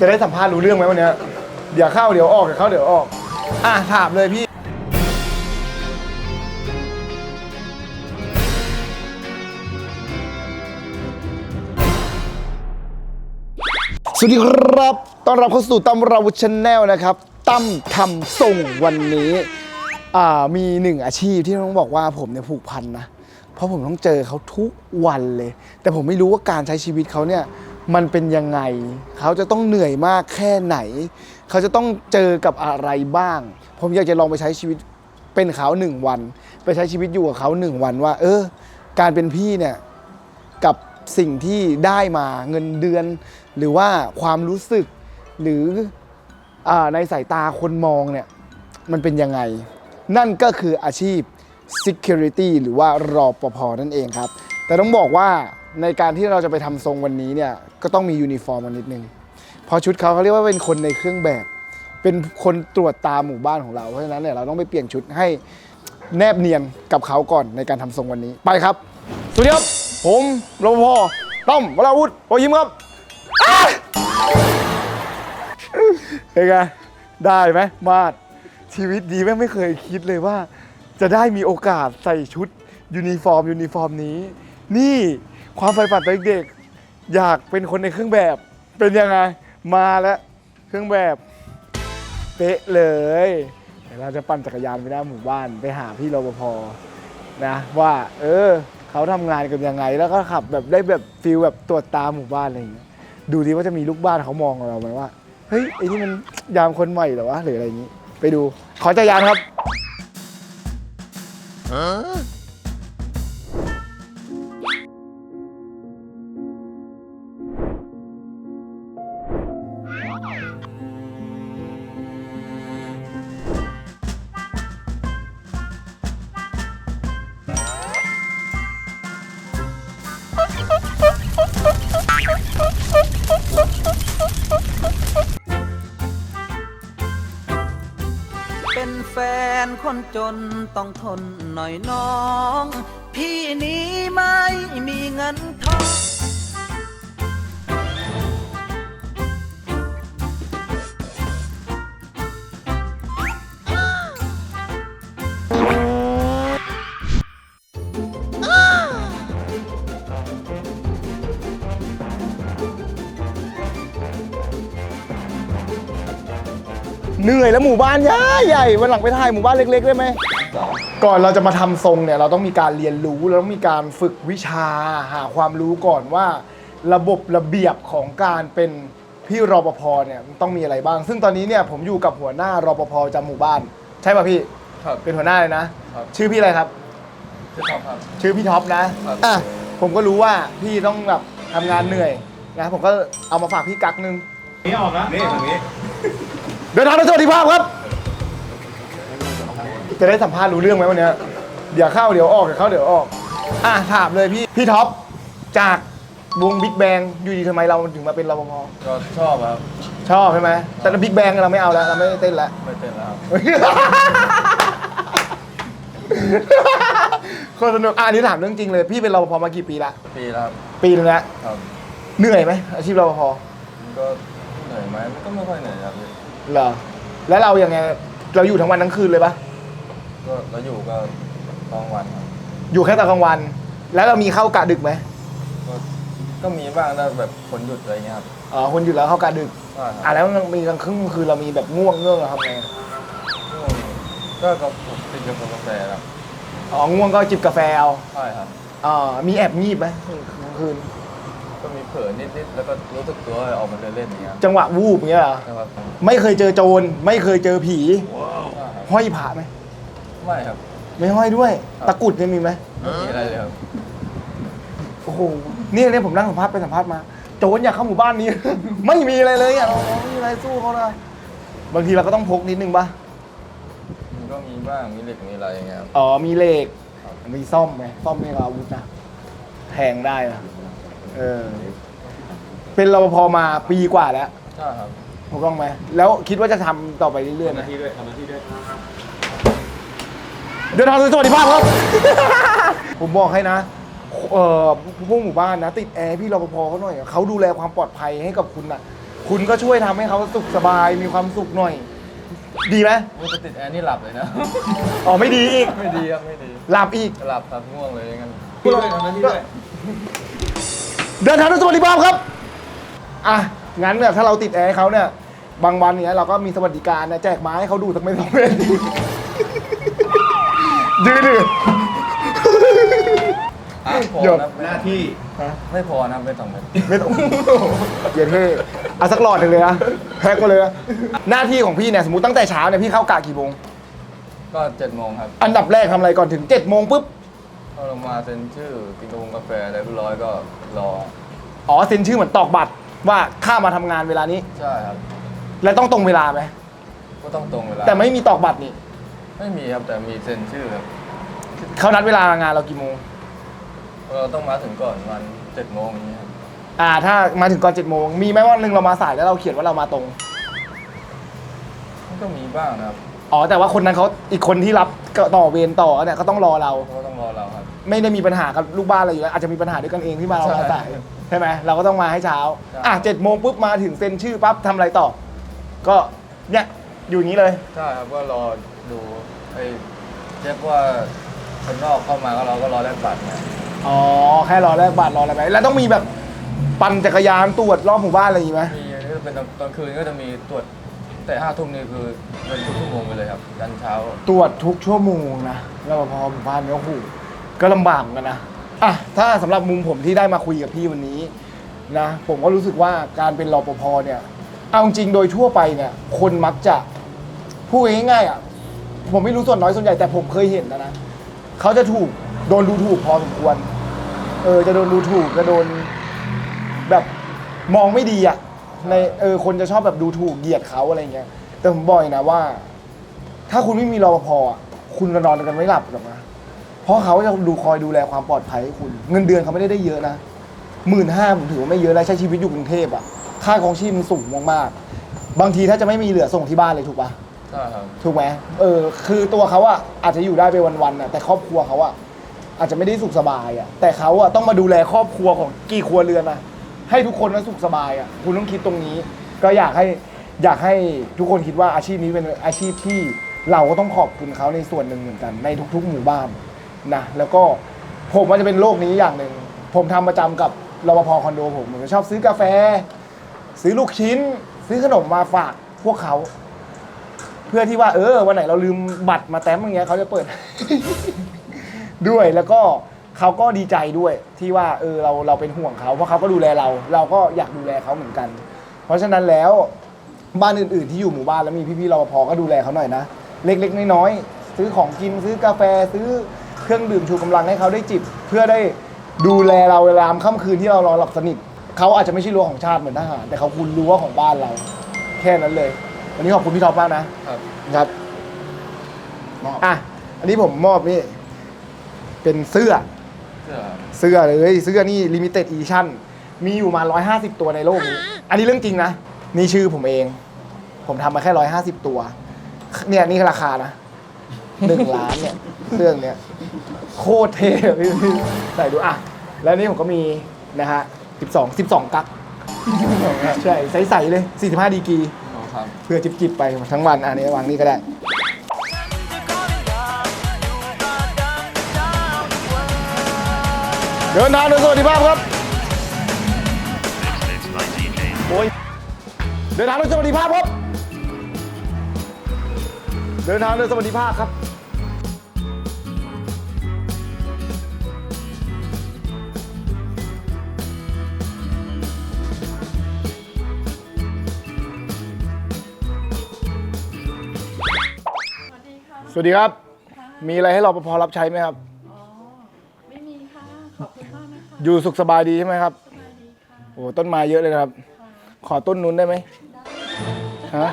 จะได้สัมภาษณ์รู้เรื่องไหมวันเนี้ยเดี๋ยวเข้าเดี๋ยวออกเดี๋ยวเข้าเดี๋ยวออก อะถามเลยพี่ สวัสดีครับ ต้อนรับเข้าสู่ตั้มราวุชแนลนะครับ ตั้มทำส่งวันนี้ อ่า มีหนึ่งอาชีพที่ต้องบอกว่าผมเนี่ยผูกพันนะ เพราะผมต้องเจอเขาทุกวันเลย แต่ผมไม่รู้ว่าการใช้ชีวิตเขาเนี่ย มันเป็นยังไง เขาจะต้องเหนื่อยมากแค่ไหน เขาจะต้องเจอกับอะไรบ้าง ผมอยากจะลองไปใช้ชีวิตเป็นเขาหนึ่งวัน ไปใช้ชีวิตอยู่กับเขาหนึ่งวันว่า เออ การเป็นพี่เนี่ยกับสิ่งที่ได้มาเงินเดือน หรือว่าความรู้สึกหรืออในสายตาคนมองเนี่ยมันเป็นยังไง นั่นก็คืออาชีพ security หรือว่ารอปภนั่นเองครับ แต่ต้องบอกว่า ในการที่เราจะไปทำทรงวันนี้เนี่ยก็ต้องมียูนิฟอร์มมานิดนึงเพอชุดเขาเขาเรียกว่าเป็นคนในเครื่องแบบ เป็นคนตรวจตาหมู่บ้านของเราเพราะฉะนั้นเนี่ยเราต้องไปเปลี่ยนชุดให้แนบเนียนกับเขาก่อนในการทำทรงวันนี้ไปครับสวัสดีครับผมรปภต้อมวราวุฒิโอยิ้มครับเป็นไงได้ไหมมาดชีวิตดีแม่ไม่เคยคิดเลยว่า จะได้มีโอกาสใส่ชุดยูนิฟอร์มยูนิฟอร์มนี้ นี่ ความใฝ่ฝันตอนเด็กๆอยากเป็นคนในเครื่องแบบ เป็นยังไง มาแล้วเครื่องแบบ เป๊ะเลยเดี๋ยวเราจะปั่นจักรยานไปหน้าหมู่บ้านไปหาพี่รปภนะ ว่า เออเขาทำงานกันยังไง แล้วก็ขับแบบได้แบบฟิลแบบตรวจตาหมู่บ้านอะไรอย่างเงี้ยดูดีว่าจะมีลูกบ้านเขามองเราไหมว่าเฮ้ยไอ้นี่มันยามคนใหม่เหรอวะหรืออะไรอย่างงี้ ไปดูขอจักรยานครับ เป็นแฟนคนจนต้องทนหน่อยน้อง พี่นี้ไม่มีเงินทอง เหนื่อยแล้วหมู่บ้านใหญ่ใหญ่วันหลังไปถ่ายหมู่บ้านเล็กๆได้ไหมก่อนเราจะมาทำทรงเนี่ยเราต้องมีการเรียนรู้เราต้องมีการฝึกวิชาหาความรู้ก่อนว่า ระบบระเบียบของการเป็นพี่รปภเนี่ยมันต้องมีอะไรบ้าง ซึ่งตอนนี้เนี่ยผมอยู่กับหัวหน้ารปภประจำหมู่บ้าน ใช่ป่ะพี่ครับเป็นหัวหน้าเลยนะครับชื่อพี่อะไรครับพี่ท็อปครับชื่อพี่ท็อปนะครับอะผมก็รู้ว่าพี่ต้องแบบทำงานเหนื่อยนะผมก็เอามาฝากพี่กั๊กนึงนี่ออกนะนี่ตรงนี้ เดินทางโดยสวัสดิภาพครับ จะได้สัมภาษณ์รู้เรื่องไหมวันเนี้ยเดี๋ยวเข้าเดี๋ยวออกเดี๋ยวเข้าเดี๋ยวออก อะถามเลยพี่ พี่ท็อปจากวงบิ๊กแบงอยู่ดีทำไมเราถึงมาเป็นรปภก็ชอบครับ ชอบใช่ไหมแต่บิ๊กแบงเราไม่เอาแล้วเราไม่ได้เต้นแล้ว ไม่เต้นแล้วครับโคนสนุกอะอันนี้ถามเรื่องจริงเลย พี่เป็นรปภมากี่ปีละปีแล้วครับปีนึงแล้วครับ เหนื่อยไหมอาชีพรปภมันก็เหนื่อยไหมมันก็ไม่ค่อยเหนื่อยครับพี่ เหรอ แล้วเรายังไง เราอยู่ทั้งวันทั้งคืนเลยปะก็แล้วอยู่ก็ตอนวันครับอยู่แค่ตอนกลางวัน แล้วเรามีเข้ากะดึกไหมก็ก็มีบ้างถ้าแบบคนหยุดอะไรเงี้ยครับอ๋อคนหยุดแล้วเข้ากะดึก ใช่คอะรับแล้วมีกลางคืนคือเรามีแบบง่วงเงื่องเราทำไงก็ก็ผมติดกับกาแฟครับอ๋อง่วงก็จิบกาแฟเอาใช่ครับ อ่ามีแอบงีบไหมกลางคืน ก็มีเผลอนิดๆแล้วก็รู้สึกตัวออกมาเดินเล่นอย่างเงี้ยครับจังหวะวูบอย่างเงี้ยเหรอนะครับไม่เคยเจอโจรไม่เคยเจอผีใช่ครับห้อยผาไหมไม่ครับ ไม่ห้อยด้วยครับตะกรุดเนี่ยมีไหมไม่มีอะไรเลยครับ โอ้โหนี่เนี่ยผมนั่งสัมภาษณ์ไปสัมภาษณ์มา โจรอยากเข้าหมู่บ้านนี้ ไม่มีอะไรเลยอะเราไม่มีอะไรสู้เขาเลยบางทีเราก็ต้องพกนิดนึงปะมันก็มีบ้างมีเหล็กมีอะไรอย่างเงี้ยครับ อ๋อมีเหล็กครับมีซ่อมไหมซ่อมนี่ก็อาวุธนะแทงได้นะ เออ เป็นรปภมาปีกว่าแล้วใช่ครับถูกต้องไหม แล้วคิดว่าจะทำต่อไปเรื่อยๆไหมที่ด้วยทำหน้าที่ด้วย เดินทางโดยสวัสดิภาพครับ ผมบอกให้นะ เอ่อพวกหมู่บ้านนะ ติดแอร์พี่รปภเขาหน่อยเขาดูแลความปลอดภัยให้กับคุณนะคุณก็ช่วยทำให้เขาสุขสบายมีความสุขหน่อย ดีไหมว่าจะติดแอร์นี่หลับเลยนะ อ๋อไม่ดีอีกไม่ดีครับ ไม่ดีหลับอีก หลับครับง่วงเลยอย่างนั้นพี่ด้วยทำหน้าที่ด้วย เดินทางด้วยสวัสดิภาพครับ อะ งั้นเนี่ยถ้าเราติดแอร์ให้เขาเนี่ย บางวันเนี่ยเราก็มีสวัสดิการนะแจกไม้ให้เขาดูสักไม่สองเม็ดดื้อดื้อไม่พอหยดนะหน้าที่ไม่พอนะไม่ต้องเลยไม่ต้องเย็นเท่เอาสักหลอดหนึ่งเลยนะแพ็กมาเลยนะหน้าที่ของพี่เนี่ยสมมติตั้งแต่เช้าเนี่ยพี่เข้ากะกี่โมงก็เจ็ดโมงครับ อันดับแรกทำอะไรก่อนถึง7จ็ดโมงปุ๊บ พอลงมาเซ็นชื่อกินกาแฟกาแฟอะไรเรียบร้อยก็รออ๋อเซ็นชื่อเหมือนตอกบัตรว่าข้ามาทำงานเวลานี้ ใช่ครับและต้องตรงเวลาไหมก็ต้องตรงเวลาแต่ไม่มีตอกบัตรนี่ไม่มีครับแต่มีเซ็นชื่อครับเขานัดเวลางานเรากี่โมงเราต้องมาถึงก่อนวันเจ็ดโมงอย่างนี้ครับอ่า ถ้ามาถึงก่อน7จ็ดโมงมีไหมว่าหนึ่งเรามาสายแล้วเราเขียนว่าเรามาตรงมันก็มีบ้างนะครับอ๋อแต่ว่าคนนั้นเขาอีกคนที่รับก็ต่อเวรต่อเนี่ยก็ต้องรอเรา ก็ต้องรอเราครับ ไม่ได้มีปัญหากับลูกบ้านอะไรอยู่แล้วอาจจะมีปัญหาด้วยกันเองที่มาเราใช่ มาสายใช่ไหมเราก็ต้องมาให้เช้าใช่อะเจ็ดโมงปุ๊บมาถึงเซ็นชื่อปั๊บทำอะไรต่อ ก็เนี่ยอยู่อย่างนี้เลย ใช่ครับก็รอดูไอ้เช็คว่าคนนอกเข้ามาก็เราก็รอแลกบัตรเนี่ยอ๋อ แค่รอแลกบัตรรออะไรไหมแล้วต้องมีแบบปั่นจักรยานตรวจรอบหมู่บ้านอะไรอย่างงี้ไหมมีอันนี้ก็เป็นตอนตอนคืนก็จะมีตรวจแต่ห้าทุ่มนี่คือเป็นทุกชั่วโมงไปเลยครับยันเช้าตรวจทุกชั่วโมงนะแล้วพอหมู่บ้านเนี่ยโอ้โห ก็ลำบากเหมือนกันนะอะถ้าสำหรับมุมผมที่ได้มาคุยกับพี่วันนี้นะผมก็รู้สึกว่าการเป็นรปภเนี่ย เอาจริงโดยทั่วไปเนี่ย คนมักจะพูดง่ายๆอะผมไม่รู้ส่วนน้อยส่วนใหญ่แต่ผมเคยเห็นนะนะเขาจะถูกโดนดูถูกพอสมควร เออจะโดนดูถูกจะโดนแบบมองไม่ดีอะในเออคนจะชอบแบบดูถูกเหยียดเขาอะไรเงี้ยแต่ผมบอกเลยนะว่า ถ้าคุณไม่มีรปภอะคุณจะนอนกันไม่หลับหรอกนะ เพราะเขาจะดูคอยดูแลความปลอดภัยให้คุณ เงินเดือนเขาไม่ได้ได้เยอะนะหมื่นห้าผมถือว่าไม่เยอะแล้วใช้ชีวิตอยู่กรุงเทพอะค่าของชีพมันสูงมากๆบางทีถ้าจะไม่มีเหลือส่งที่บ้านเลยถูกปะใช่ครับถูกไหมเออคือตัวเขาอะอาจจะอยู่ได้ไปวันๆอะแต่ครอบครัวเขาอะอาจจะไม่ได้สุขสบายอะแต่เขาอะต้องมาดูแลครอบครัวของกี่ครัวเรือนอะให้ทุกคนนั้นสุขสบายอะคุณต้องคิดตรงนี้ ก็อยากให้อยากให้ทุกคนคิดว่าอาชีพนี้เป็นอาชีพที่เราก็ต้องขอบคุณเขาในส่วนหนึ่งเหมือนกันในทุก ๆ หมู่บ้าน นะแล้วก็ผมว่าจะเป็นโลกนี้อย่างหนึ่ง ผมทำประจำกับรปภคอนโดผมผมจะชอบซื้อกาแฟ ซื้อลูกชิ้น ซื้อขนมมาฝากพวกเขา เพื่อที่ว่าเออวันไหนเราลืมบัตรมาแต้มอย่างเงี้ยเขาจะเปิด ด้วยแล้วก็เขาก็ดีใจด้วยที่ว่าเออเราเราเป็นห่วงเขาเพราะเขาก็ดูแลเรา เราก็อยากดูแลเขาเหมือนกัน เพราะฉะนั้นแล้วบ้านอื่นๆที่อยู่หมู่บ้านแล้วมีพี่ๆรปภก็ดูแลเขาหน่อยนะ เล็กๆน้อยๆซื้อของกินซื้อกาแฟซื้อ เครื่องดื่มชูกำลังให้เขาได้จิบ เพื่อได้ดูแลเราเวลาค่ำคืนที่เรานอนหลับสนิทเขาอาจจะไม่ใช่รั้วของชาติเหมือนทหารแต่เขาคุณรั้วของบ้านเรา แค่นั้นเลย วันนี้ขอบคุณพี่ท็อปมากนะครับครับอะอันนี้ผมมอบนี่เป็นเสื้อ เสื้อครับเสื้อเลยเสื้อนี่ limited edition มีอยู่มา 150 ตัวในโลกนี้ อันนี้เรื่องจริงนะ นี่ชื่อผมเอง ผมทำมาแค่ 150 ตัว เนี่ยนี่ราคานะ หนึ่งล้านเนี่ยเรื่องเนี้ยโคตรเท่อะพี่พี่ใส่ดูอะ แล้วนี่ผมก็มีนะฮะ12 12 กั๊กใช่ใสๆเลย 45 ดีกรีอ๋อครับ เพื่อจิบจิบๆไปทั้งวันอันนี้วางนี่ก็ได้ เดินทางโดยสวัสดิภาพครับ โอ้ยเดินทางโดยสวัสดิภาพครับ เดินทางโดยสวัสดิภาพครับ วัสดีค่ะสวัสดีครับค่ะมีอะไรให้รปภรับใช้ไหมครับ อ๋อ ไม่มีค่ะ ขอบคุณมากนะคะอยู่สุขสบายดีใช่ไหมครับสวัสดีค่ะ โอ้ต้นไม้เยอะเลยนะครับ ขอต้นนู้นได้ไหมฮะ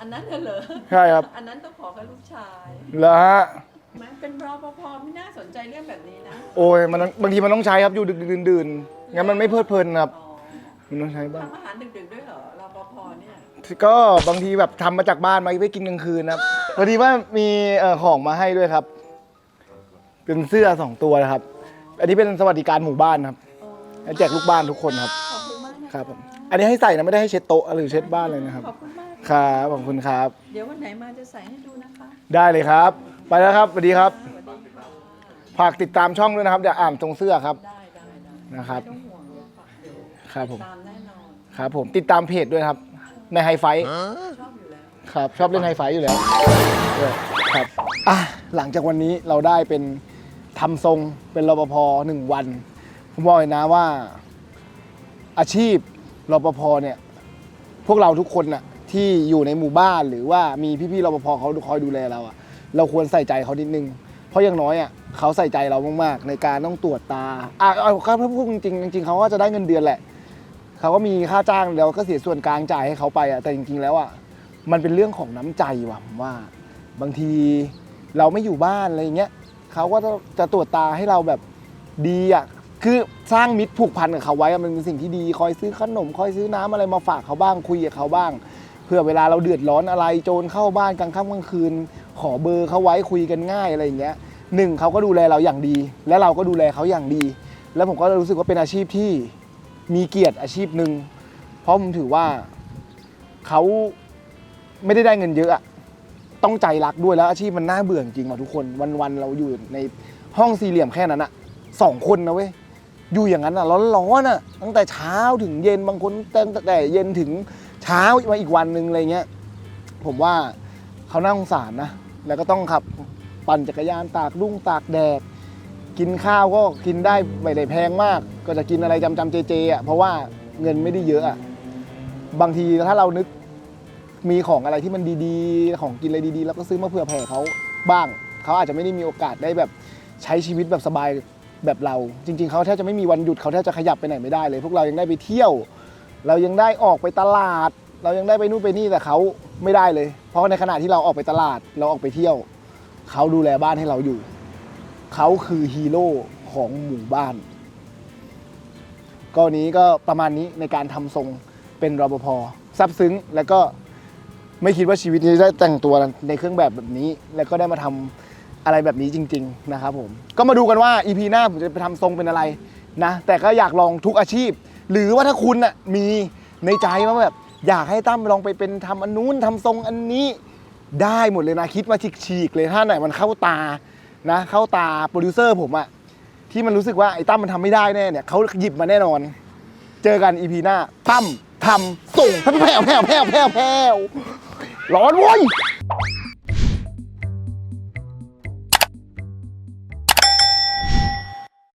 อันนั้นน่ะเหรอ ใช่ครับ อันนั้นต้องขอกับลูกชายเหรอฮะ แม้เป็นรอปภไม่น่าสนใจเรื่องแบบนี้นะ โอ้ยมันบางทีมันต้องใช้ครับอยู่ดึกๆดื่นๆงั้นมันไม่เพลิดเพลินครับ อ๋อมันต้องใช้บ้าง ทำอาหารดึกๆด้วยเหรอรอปภเนี่ย ก็บางทีแบบทำมาจากบ้านมาไปกินกลางคืนนะครับพอดีว่ามีเอ่อของมาให้ด้วยครับ เป็นเสื้อสองตัวนะครับ อันนี้เป็นสวัสดิการหมู่บ้านครับอ๋อให้แจกลูกบ้านทุกคนครับ ขอบคุณมากนะคะครับผมอันนี้ให้ใส่นะไม่ได้ให้เช็ดโต๊ะหรือเช็ดบ้านเลยนะครับขอบคุณมาก ครับขอบคุณครับ เดี๋ยววันไหนมาจะใส่ให้ดูนะคะ ได้เลยครับ ไปแล้วครับสวัสดีครับฝากติดตามช่องด้วยนะครับเดี๋ยวอ่านตรงเสื้อครับได้ได้ได้นะครับไม่ต้องห่วงเลยค่ะเดี๋ยวครับผมตามแน่นอน ครับผมติดตามเพจด้วยครับ ในไฮไฟชอบอยู่แล้วครับชอบเล่นไฮไฟอยู่แล้วด้วยครับอะหลังจากวันนี้เราได้เป็นทำทรงเป็นรปภหนึ่งวัน ผมบอกเลยนะว่า อาชีพรปภเนี่ย พวกเราทุกคนน่ะที่อยู่ในหมู่บ้านหรือว่ามีพี่ๆรปภเขาคอยดูแลเราอะเราควรใส่ใจเขานิดนึง เพราะอย่างน้อยอะเขาใส่ใจเรามากๆ ในการต้องตรวจตาอะเอาครับพูดจริงๆจริงๆเขาก็จะได้เงินเดือนแหละ เขาก็มีค่าจ้างแล้วก็เสียส่วนกลางจ่ายให้เขาไปอะแต่จริงๆแล้วอะมันเป็นเรื่องของน้ำใจว่ะผมว่า บางทีเราไม่อยู่บ้านอะไรอย่างเงี้ยเขาก็จะจะตรวจตาให้เราแบบดีอะคือสร้างมิตรผูกพันกับเขาไว้อะมันเป็นสิ่งที่ดีคอยซื้อขนม คอยซื้อน้ำอะไรมาฝากเขาบ้างคุยกับเขาบ้าง เพื่อเวลาเราเดือดร้อนอะไรโจรเข้าบ้านกลางค่ำกลางคืน ขอเบอร์เขาไว้คุยกันง่ายอะไรอย่างเงี้ยหนึ่งเขาก็ดูแลเราอย่างดี และเราก็ดูแลเขาอย่างดี แล้วผมก็รู้สึกว่าเป็นอาชีพที่ มีเกียรติอาชีพหนึ่งเพราะผมถือว่าเขาไม่ได้ได้เงินเยอะอะต้องใจรักด้วยแล้วอาชีพมันน่าเบื่อจริงๆว่ะทุกคนวันๆเราอยู่ในห้องสี่เหลี่ยมแค่นั้นอะสองคนนะเว้ยอยู่อย่างนั้นอะร้อนๆอะตั้งแต่เช้าถึงเย็นบางคนตั้งแต่เย็นถึงเช้ามาอีกวันหนึ่งอะไรเงี้ยผมว่าเขาน่าสงสารนะแล้วก็ต้องขับปั่นจักรยานตากรุ่งตากแดด กินข้าวก็กินได้ไม่ได้แพงมาก ก็จะกินอะไรจำจำเจเจอะเพราะว่าเงินไม่ได้เยอะอะบางทีถ้าเรานึกมีของอะไรที่มันดีๆ ของกินอะไรดีๆ แล้วก็ซื้อมาเผื่อแผ่เขาบ้าง เขาอาจจะไม่ได้มีโอกาสได้แบบใช้ชีวิตแบบสบายแบบเรา จริง ๆ เขาแทบจะไม่มีวันหยุดเขาแทบจะขยับไปไหนไม่ได้เลย พวกเรายังได้ไปเที่ยว เรายังได้ออกไปตลาด เรายังได้ไปนู่นไปนี่แต่เขาไม่ได้เลย เพราะในขณะที่เราออกไปตลาดเราออกไปเที่ยว เขาดูแลบ้านให้เราอยู่ เขาคือฮีโร่ของหมู่บ้านก็นี้ก็ประมาณนี้ในการทำทรงเป็นรปภซับซึ้งแล้วก็ไม่คิดว่าชีวิตนี้จะได้แต่งตัวในเครื่องแบบแบบนี้ แล้วก็ได้มาทำอะไรแบบนี้จริง ๆ นะครับผม ก็มาดูกันว่า EP หน้าผมจะไปทำทรงเป็นอะไรนะ แต่ก็อยากลองทุกอาชีพ หรือว่าถ้าคุณน่ะมีในใจว่าแบบอยากให้ตั้มลองไปเป็นทำอันนู้นทำทรงอันนี้ได้หมดเลยนะคิดมาฉีกๆเลยถ้าไหนมันเข้าตา นะเข้าตาโปรดิวเซอร์ผมอะที่มันรู้สึกว่าไอ้ตั้มมันทำไม่ได้แน่เนี่ยเขาหยิบมาแน่นอน เจอกันอีพีหน้าตั้มทำส่งแผ่วแผ่วแผ่วแผ่วแผ่วร้อนเว้ย